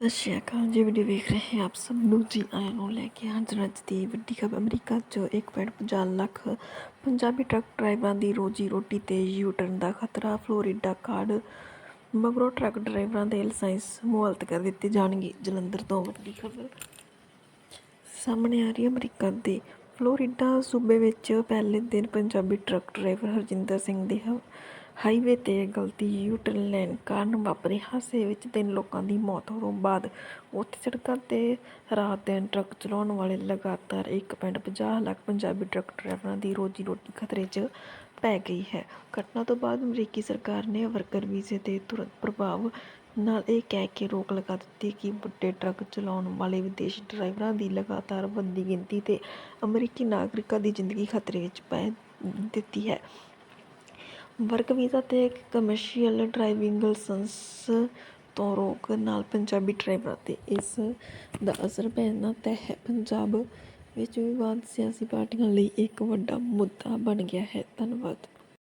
ਸਤਿ ਸ਼੍ਰੀ ਅਕਾਲ ਜੀ, ਵੀਡੀਓ ਵੇਖ ਰਹੇ ਆਪ ਸਭ ਨੂੰ। ਜੀ ਆਇਆਂ ਨੂੰ ਲੈ ਕੇ ਹਾਜ਼ਰ ਅੱਜ ਦੀ ਵੱਡੀ ਖਬਰ, ਅਮਰੀਕਾ 'ਚ 1.50 ਲੱਖ ਪੰਜਾਬੀ ਟਰੱਕ ਡਰਾਈਵਰਾਂ ਦੀ ਰੋਜੀ ਰੋਟੀ ਤੇ ਯੂ ਟਰਨ ਦਾ ਖਤਰਾ। ਫਲੋਰੀਡਾ ਕਾਰਡ ਮਗਰੋਂ ਟਰੱਕ ਡਰਾਈਵਰਾਂ ਦੇ ਲਾਇਸੈਂਸ ਮੁਅੱਤਲ ਕਰ ਦਿੱਤੇ ਜਾਣਗੇ। ਜਲੰਧਰ ਤੋਂ ਵੱਡੀ ਖਬਰ ਸਾਹਮਣੇ ਆ ਰਹੀ ਹੈ, ਅਮਰੀਕਾ ਦੇ ਫਲੋਰੀਡਾ ਸੂਬੇ ਵਿੱਚ ਪਹਿਲੇ ਦਿਨ ਪੰਜਾਬੀ ਟਰੱਕ ਡਰਾਈਵਰ ਹਰਜਿੰਦਰ ਸਿੰਘ ਦੇ ਹ- ਹਾਈਵੇ ਤੇ ਗਲਤੀ ਯੂ ਟਰਨ ਲੈਣ ਕਾਰਨ ਵਾਪਰੇ ਹਾਦਸੇ ਵਿੱਚ ਤਿੰਨ ਲੋਕਾਂ ਦੀ ਮੌਤ। ਹੋਣ ਬਾਅਦ ਉੱਥੇ ਸੜਕਾਂ ਤੇ ਰਾਤ ਦਿਨ ਟਰੱਕ ਚਲਾਉਣ ਵਾਲੇ ਲਗਾਤਾਰ 1.50 ਲੱਖ ਪੰਜਾਬੀ ਟਰੱਕ ਡਰਾਈਵਰਾਂ ਦੀ ਰੋਜੀ ਰੋਟੀ ਖਤਰੇ 'ਚ ਪੈ ਗਈ ਹੈ। ਘਟਨਾ ਤੋਂ ਬਾਅਦ ਅਮਰੀਕੀ ਸਰਕਾਰ ਨੇ ਵਰਕਰ ਵੀਜ਼ੇ ਤੇ ਤੁਰੰਤ ਪ੍ਰਭਾਵ ਨਾਲ ਇਹ ਕਹਿ ਕੇ ਰੋਕ ਲਗਾ ਦਿੱਤੀ ਕਿ ਵੱਡੇ ਟਰੱਕ ਚਲਾਉਣ ਵਾਲੇ ਵਿਦੇਸ਼ੀ ਡਰਾਈਵਰਾਂ ਦੀ ਲਗਾਤਾਰ ਵੱਧਦੀ ਗਿਣਤੀ ਤੇ ਅਮਰੀਕੀ ਨਾਗਰਿਕਾਂ ਦੀ ਜ਼ਿੰਦਗੀ ਖਤਰੇ ਵਿੱਚ ਪੈ ਦਿੱਤੀ ਹੈ। ਵਰਕ ਵੀਜ਼ਾ ਤੇ ਕਮਰਸ਼ੀਅਲ ਡਰਾਈਵਿੰਗ ਲਾਇਸੈਂਸ ਤੋਂ ਰੋਕ ਨਾਲ ਪੰਜਾਬੀ ਡਰਾਈਵਰਾਂ ਤੇ ਇਸ ਦਾ ਅਸਰ ਪੈਣਾ ਤੈਅ ਹੈ। ਪੰਜਾਬ ਵਿੱਚ ਵਿਵਾਦ ਸਿਆਸੀ ਪਾਰਟੀਆਂ ਲਈ ਇੱਕ ਵੱਡਾ ਮੁੱਦਾ ਬਣ ਗਿਆ ਹੈ। ਧੰਨਵਾਦ।